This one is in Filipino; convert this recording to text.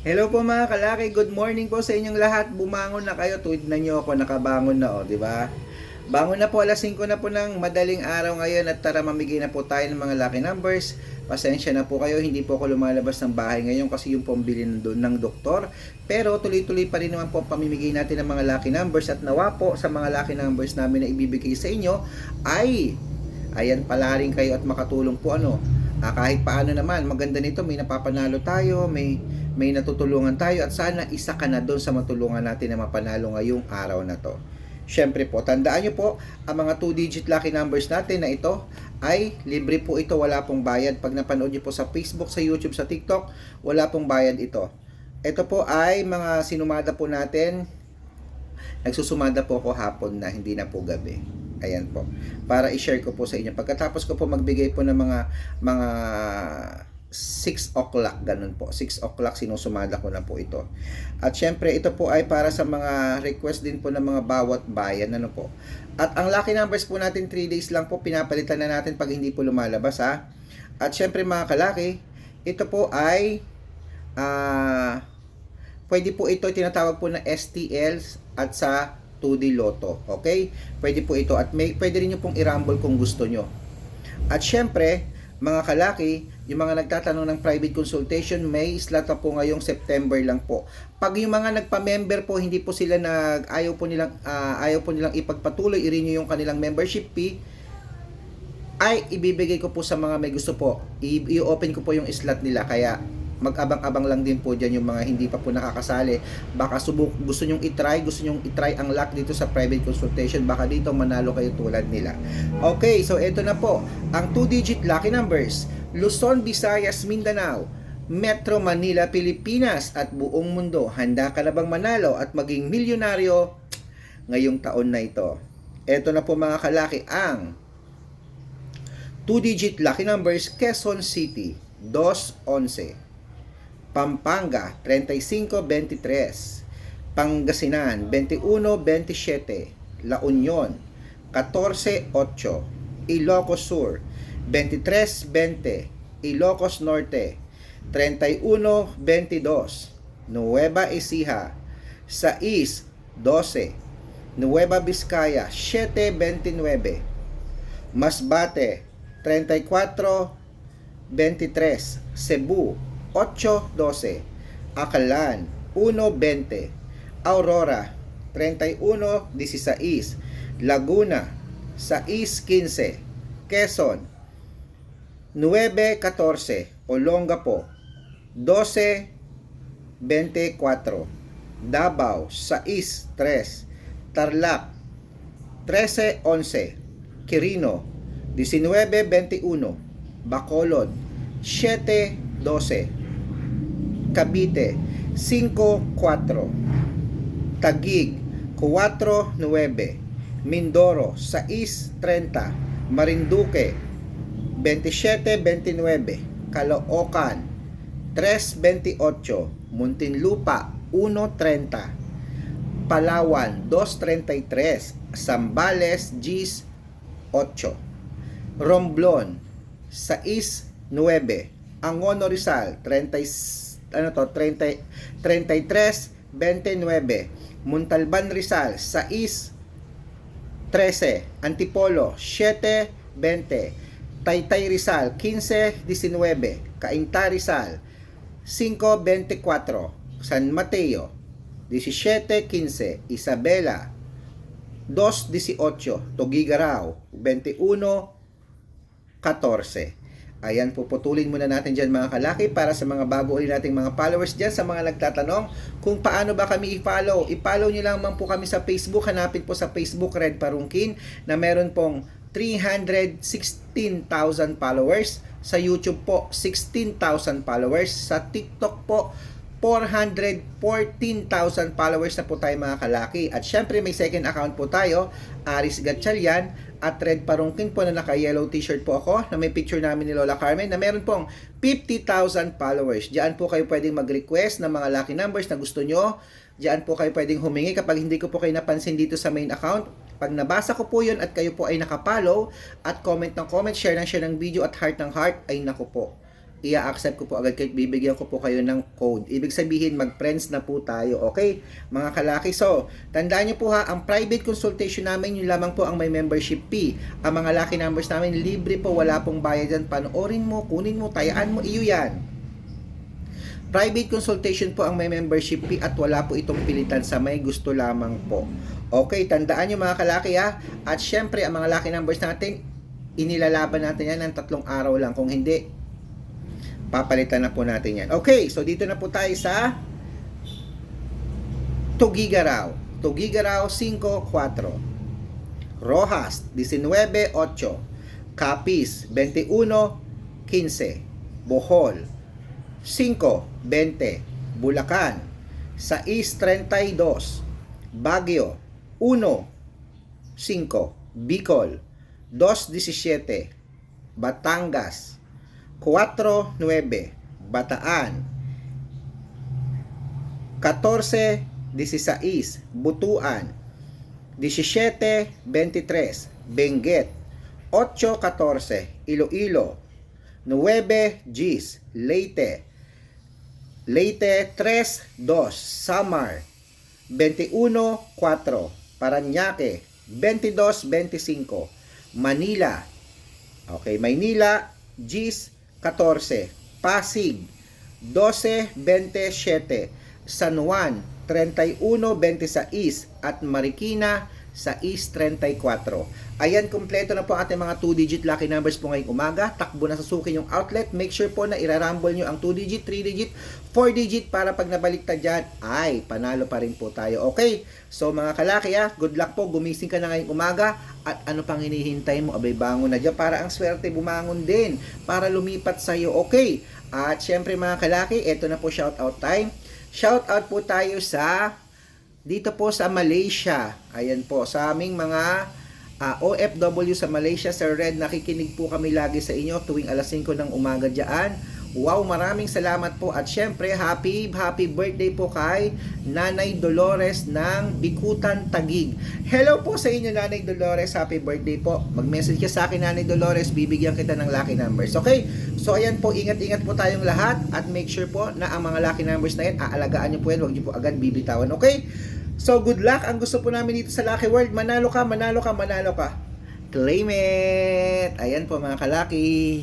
Hello po mga kalaki, good morning po sa inyong lahat. Bumangon na kayo, tuwid na nyo ako, nakabangon na o, di ba? Bangon na po, alas 5 na po ng madaling araw ngayon at tara mamigay na po tayo ng mga lucky numbers. Pasensya na po kayo, hindi po ako lumalabas ng bahay ngayon kasi yung pambili ng, ng doktor. Pero tuloy-tuloy pa rin naman po pamimigay natin ng mga lucky numbers at nawa po sa mga lucky numbers namin na ibibigay sa inyo ay ayan pala rin kayo at makatulong po ano. Ah, kahit paano naman, maganda nito, may napapanalo tayo, may may natutulungan tayo at sana isa ka na doon sa matulungan natin na mapanalo ngayong araw na to. Siyempre po, tandaan nyo po, ang mga 2-digit lucky numbers natin na ito ay libre po ito, wala pong bayad. Pag napanood nyo po sa Facebook, sa YouTube, sa TikTok, wala pong bayad ito. Ito po ay mga sinumada po natin. Nagsusumada po ako hapon na, hindi na po gabi. Ayan po. Para i-share ko po sa inyo. Pagkatapos ko po magbigay po ng mga mga 6 o'clock, ganun po. 6 o'clock sinusumada ko na po ito. At syempre, ito po ay para sa mga request din po ng mga bawat bayan, ano po. At ang lucky numbers po natin, 3 days lang po, pinapalitan na natin pag hindi po lumalabas, ha. At syempre, mga kalaki, ito po ay, ah, pwede po ito, tinatawag po na STLs at sa 2D Lotto, okay? Pwede po ito, at may, pwede rin nyo pong i-rumble kung gusto nyo. At syempre, mga kalaki, yung mga nagtatanong ng private consultation, may slot na po ngayong September lang po. Pag yung mga nagpa-member po, hindi po sila nag ayaw po nilang ah, ayaw po nilang ipagpatuloy i-renew yung kanilang membership fee, ay ibibigay ko po sa mga may gusto po. I-open ko po yung slot nila kaya mag-abang-abang lang din po dyan yung mga hindi pa po nakakasali. Baka subuk, gusto nyong itry, gusto nyong itry ang luck dito sa private consultation, baka dito manalo kayo tulad nila. Okay, so ito na po, ang 2-digit lucky numbers, Luzon, Visayas, Mindanao, Metro Manila, Pilipinas at buong mundo. Handa ka na bang manalo at maging milyonaryo ngayong taon na ito? Ito na po mga kalaki ang 2-digit lucky numbers, Quezon City, 211. Pampanga 35-23, Pangasinan 21-27, La Union 14-8, Ilocos Sur 23-20, Ilocos Norte 31-22, Nueva Ecija 6-12, Nueva Vizcaya 7-29, Masbate 34-23, Cebu 8.12, Akalan 1.20, Aurora 31.16, Laguna 6.15, Quezon 9.14, Olongapo 12.24, Davao 6.3, Tarlac 13.11, Quirino 19.21, Bacolod 7.12, Cavite 5-4 Taguig 4-9 Mindoro 6-30 Marinduque 27-29 Caloocan 3-28 Muntinlupa 1-30 Palawan 2-33 Zambales Gis 8 Romblon 6-9 Angono Rizal 30 ano to 30 33 29 Montalban Rizal 6 13 Antipolo 7 20 Taytay Rizal 15 19 Cainta Rizal 5 24 San Mateo 17 15 Isabela 2 18 Tugigaraw 21 14 Ayan, puputulin muna natin dyan mga kalaki para sa mga bago ulit nating mga followers dyan, sa mga nagtatanong kung paano ba kami i-follow. I-follow nyo lang po kami sa Facebook. Hanapin po sa Facebook Red Parungkin na meron pong 316,000 followers. Sa YouTube po, 16,000 followers. Sa TikTok po, 414,000 followers na po tayo mga kalaki. At syempre may second account po tayo, Aris Gatchalian at Red Parungkin po na naka-yellow t-shirt po ako na may picture namin ni Lola Carmen na meron pong 50,000 followers. Diyan po kayo pwedeng mag-request ng mga lucky numbers na gusto nyo. Diyan po kayo pwedeng humingi kapag hindi ko po kayo napansin dito sa main account. Pag nabasa ko po yun at kayo po ay nakapollow at comment ng comment, share ng share ng video at heart ng heart, ay naku po i-accept ko po agad kayo, bibigyan ko po kayo ng code. Ibig sabihin, mag-friends na po tayo, okay? Mga kalaki, so, tandaan nyo po ha, ang private consultation namin, yun lamang po ang may membership fee. Ang mga lucky numbers namin, libre po, wala pong bayad yan. Panoorin mo, kunin mo, tayaan mo, iyo yan. Private consultation po ang may membership fee at wala po itong pilitan sa may gusto lamang po. Okay, tandaan nyo mga kalaki ha. At syempre, ang mga lucky numbers natin, inilalaban natin yan ng tatlong araw lang. Kung hindi, papalitan na po natin yan. Okay, so dito na po tayo sa Tugigaraw. Tugigaraw 5-4. Rojas 19-8. Capiz 21-15. Bohol 5-20. Bulacan 6-32. Baguio 1-5. Bicol 2-17. Batangas 4-9. Bataan 14-16. Butuan 17-23. Benguet 8-14. Iloilo 9 Gs. Leyte Leyte 3-2. Samar 21-4. Paranaque 22-25. Manila Okay, Maynila Gs 14. Pasig 12-27. San Juan 31-26 at Marikina sa East 34. Ayan, kompleto na po ating mga 2-digit lucky numbers po ngayong umaga. Takbo na sa suki yung outlet. Make sure po na irarumble nyo ang 2-digit, 3-digit, 4-digit para pag nabaliktad dyan, ay, panalo pa rin po tayo. Okay? So mga kalaki ha, good luck po. Gumising ka na ngayong umaga at ano pang hinihintay mo? Abay, bangon na dyan para ang swerte bumangon din. Para lumipat sa'yo. Okay? At syempre mga kalaki, eto na po shout out time. Shout out po tayo sa dito po sa Malaysia. Ayan po, sa aming mga ah, OFW sa Malaysia, Sir Red, nakikinig po kami lagi sa inyo tuwing alas 5 ng umaga dyan. Wow, maraming salamat po at syempre happy happy birthday po kay Nanay Dolores ng Bikutan Tagig. Hello po sa inyo Nanay Dolores, happy birthday po. Mag-message ka sa akin Nanay Dolores, bibigyan kita ng lucky numbers. Okay? So ayan po, ingat-ingat po tayong lahat at make sure po na ang mga lucky numbers na yan, aalagaan niyo po yan, huwag niyo po agad bibitawan. Okay? So good luck. Ang gusto po namin dito sa Lucky World, manalo ka, manalo ka, manalo ka. Claim it! Ayan po mga kalaki.